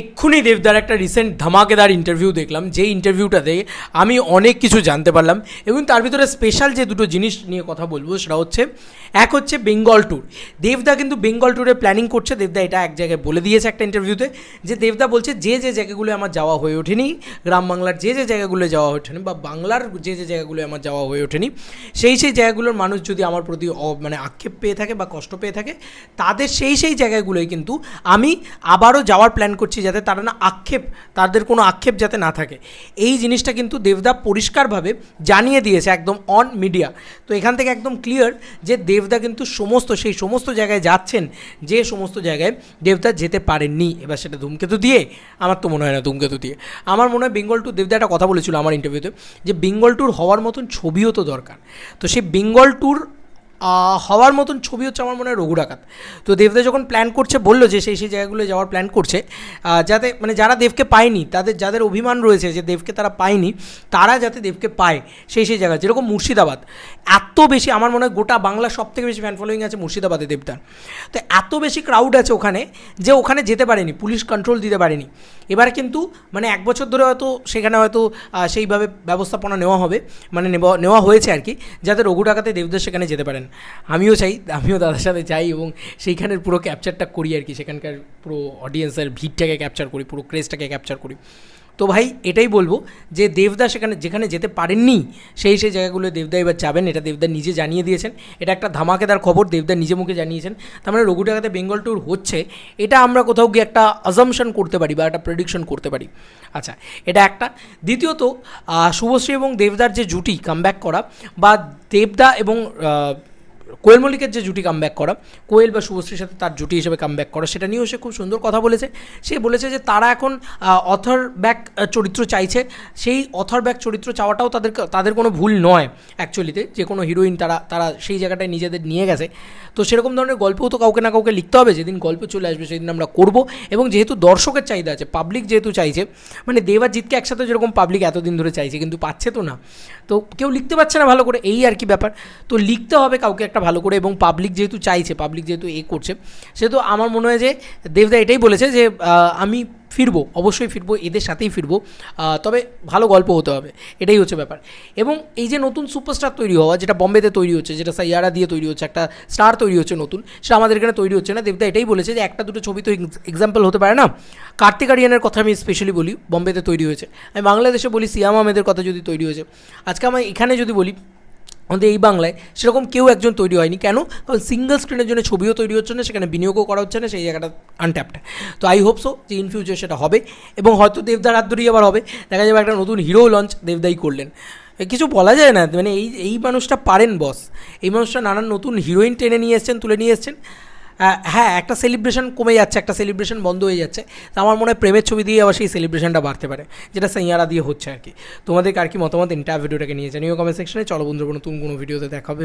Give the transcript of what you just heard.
এক্ষুনি দেবদার একটা রিসেন্ট ধামাকেদার ইন্টারভিউ দেখলাম। যে ইন্টারভিউটাতে আমি অনেক কিছু জানতে পারলাম এবং তার ভিতরে স্পেশাল যে দুটো জিনিস নিয়ে কথা বলব সেটা হচ্ছে, এক হচ্ছে বেঙ্গল ট্যুর দেবদা কিন্তু বেঙ্গল ট্যুরে প্ল্যানিং করছে। দেবদা এটা এক জায়গায় বলে দিয়েছে একটা ইন্টারভিউতে যে দেবদা বলছে, যে যে জায়গাগুলো আমার যাওয়া হয়ে ওঠেনি, গ্রাম বাংলার যে যে জায়গাগুলো যাওয়া হয়ে ওঠেনি বা বাংলার যে যে জায়গাগুলো আমার যাওয়া হয়ে ওঠেনি, সেই সেই জায়গাগুলোর মানুষ যদি আমার প্রতি মানে আক্ষেপ পেয়ে থাকে বা কষ্ট পেয়ে থাকে, তাদের সেই সেই জায়গাগুলোই কিন্তু আমি আবারও যাওয়ার প্ল্যান করছি যাতে তারা না আক্ষেপ, তাদের কোনো আক্ষেপ যাতে না থাকে। এই জিনিসটা কিন্তু দেবদা পরিষ্কারভাবে জানিয়ে দিয়েছে একদম অন মিডিয়া তো এখান থেকে একদম ক্লিয়ার যে দেবদা কিন্তু সমস্ত, সেই সমস্ত জায়গায় যাচ্ছেন, যে সমস্ত জায়গায় দেবদা যেতে পারেননি। এবার সেটা ধূমকেতু দিয়ে, আমার তো মনে হয় না ধূমকেতু দিয়ে। আমার মনে হয় বেঙ্গল ট্যুর দেবদা একটা কথা বলেছিল আমার ইন্টারভিউতে যে বেঙ্গল ট্যুর হওয়ার মতন ছবিও তো দরকার। তো সেই বেঙ্গল ট্যুর হওয়ার মতন ছবি হচ্ছে আমার মনে হয় রঘু ডাকাত। তো দেবদা যখন প্ল্যান করছে, বলল যে সেই সেই জায়গাগুলো যাওয়ার প্ল্যান করছে যাতে মানে যারা দেবকে পায়নি, তাদের যাদের অভিমান রয়েছে যে দেবকে তারা পায়নি, তারা যাতে দেবকে পায় সেই সেই জায়গা। যেরকম মুর্শিদাবাদ, এত বেশি আমার মনে হয় গোটা বাংলা সব থেকে বেশি ফ্যান ফলোয়িং আছে মুর্শিদাবাদে দেবদার। তো এত বেশি ক্রাউড আছে ওখানে যে ওখানে যেতে পারেনি, পুলিশ কন্ট্রোল দিতে পারেনি। এবার কিন্তু মানে এক বছর ধরে হয়তো সেখানে হয়তো সেইভাবে ব্যবস্থাপনা নেওয়া হবে মানে নেওয়া হয়েছে আর কি, যাতে রঘু ডাকাতে দেবদার সেখানে যেতে পারেন। আমিও চাই, আমিও দাদার সাথে যাই এবং সেইখানের পুরো ক্যাপচারটা করি আর কি, সেখানকার পুরো অডিয়েন্সের ভিড়টাকে ক্যাপচার করি, পুরো ক্রেজটাকে ক্যাপচার করি। তো ভাই, এটাই বলব যে দেবদা সেখানে, যেখানে যেতে পারেননি, সেই সেই জায়গাগুলো দেবদা এবার যাবেন, এটা দেবদা নিজে জানিয়ে দিয়েছেন। এটা একটা ধামাকেদার খবর, দেবদা নিজে মুখে জানিয়েছেন। তার মানে রঘু ডাকাতে বেঙ্গল ট্যুর হচ্ছে, এটা আমরা কোথাও গিয়ে একটা আজামশন করতে পারি বা একটা প্রেডিকশন করতে পারি। আচ্ছা এটা একটা। দ্বিতীয়ত শুভশ্রী এবং দেবদার যে জুটি কামব্যাক করা বা দেবদা এবং কোয়েল মল্লিকের যে জুটি কামব্যাক করা, কোয়েল বা শুভশ্রীর সাথে তার জুটি হিসেবে কামব্যাক করা, সেটা নিয়েও সে খুব সুন্দর কথা বলেছে। সে বলেছে যে তারা এখন অথর ব্যাক চরিত্র চাইছে। সেই অথর ব্যাক চরিত্র চাওয়াটাও তাদের তাদের কোনো ভুল নয় অ্যাকচুয়ালিতে যে কোনো হিরোইন তারা তারা সেই জায়গাটায় নিজেদের নিয়ে গেছে। তো সেরকম ধরনের গল্পও তো কাউকে না কাউকে লিখতে হবে। যেদিন গল্প চলে আসবে সেদিন আমরা করব। এবং যেহেতু দর্শকের চাহিদা আছে পাবলিক যেহেতু চাইছে মানে দেবাজিৎকে একসাথে যেরকম পাবলিক এতদিন ধরে চাইছে, কিন্তু পাচ্ছে তো না। তো কেউ লিখতে পারছে না ভালো করে, এই আর কি ব্যাপার। তো লিখতে হবে কাউকে একটা ভালো করে এবং পাবলিক যেহেতু চাইছে পাবলিক যেহেতু এ করছে, সেহেতু আমার মনে হয় যে দেবদা এটাই বলেছে যে আমি ফিরবো, অবশ্যই ফিরবো, এদের সাথেই ফিরবো তবে ভালো গল্প হতে হবে, এটাই হচ্ছে ব্যাপার। এবং এই যে নতুন সুপারস্টার তৈরি হওয়া, যেটা বম্বেতে তৈরি হচ্ছে, যেটা সাইয়ারা দিয়ে তৈরি হচ্ছে, একটা স্টার তৈরি হচ্ছে নতুন, সেটা আমাদের এখানে তৈরি হচ্ছে না, দেবদা এটাই বলেছে যে একটা দুটো ছবি তো এক্সাম্পল হতে পারে না। কার্তিক আরিয়ানের কথা আমি স্পেশালি বলি, বম্বেতে তৈরি হয়েছে। আমি বাংলাদেশে বলি, সিয়াম আহমেদের কথা যদি তৈরি হয়েছে। আজকে আমি এখানে যদি বলি আমাদের এই বাংলায় সেরকম কেউ একজন তৈরি হয়নি। কেন? কারণ সিঙ্গল স্ক্রিনের জন্য ছবিও তৈরি হচ্ছে না, সেখানে বিনিয়োগও করা হচ্ছে না, সেই জায়গাটা আনট্যাপ্ট তো আই হোপ সো যে ইন ফিউচার সেটা হবে এবং হয়তো দেবদার হাত ধরেই আবার হবে। দেখা যাবে একটা নতুন হিরো লঞ্চ দেবদাই করলেন। কিছু বলা যায় না মানে এই এই মানুষটা পারেন বস এই মানুষটা নানান নতুন হিরোইন টেনে নিয়ে এসছেন, তুলে নিয়ে এসছেন। হ্যাঁ একটা সেলিব্রেশন কমে যাচ্ছে, একটা সেলিব্রেশন বন্ধ হয়ে যাচ্ছে। তা আমার মনে হয় প্রেমের ছবি দিয়ে আবার সেই সেলিব্রেশনটা বাড়তে পারে, যেটা সাইয়ারা দিয়ে হচ্ছে আর কি। তোমাদের আর কি মতামত ইন্টার ভিডিওটাকে নিয়ে জানিও কমেন্ট সেকশনে চলো বন্ধুরা নতুন কোনো ভিডিওতে দেখা হবে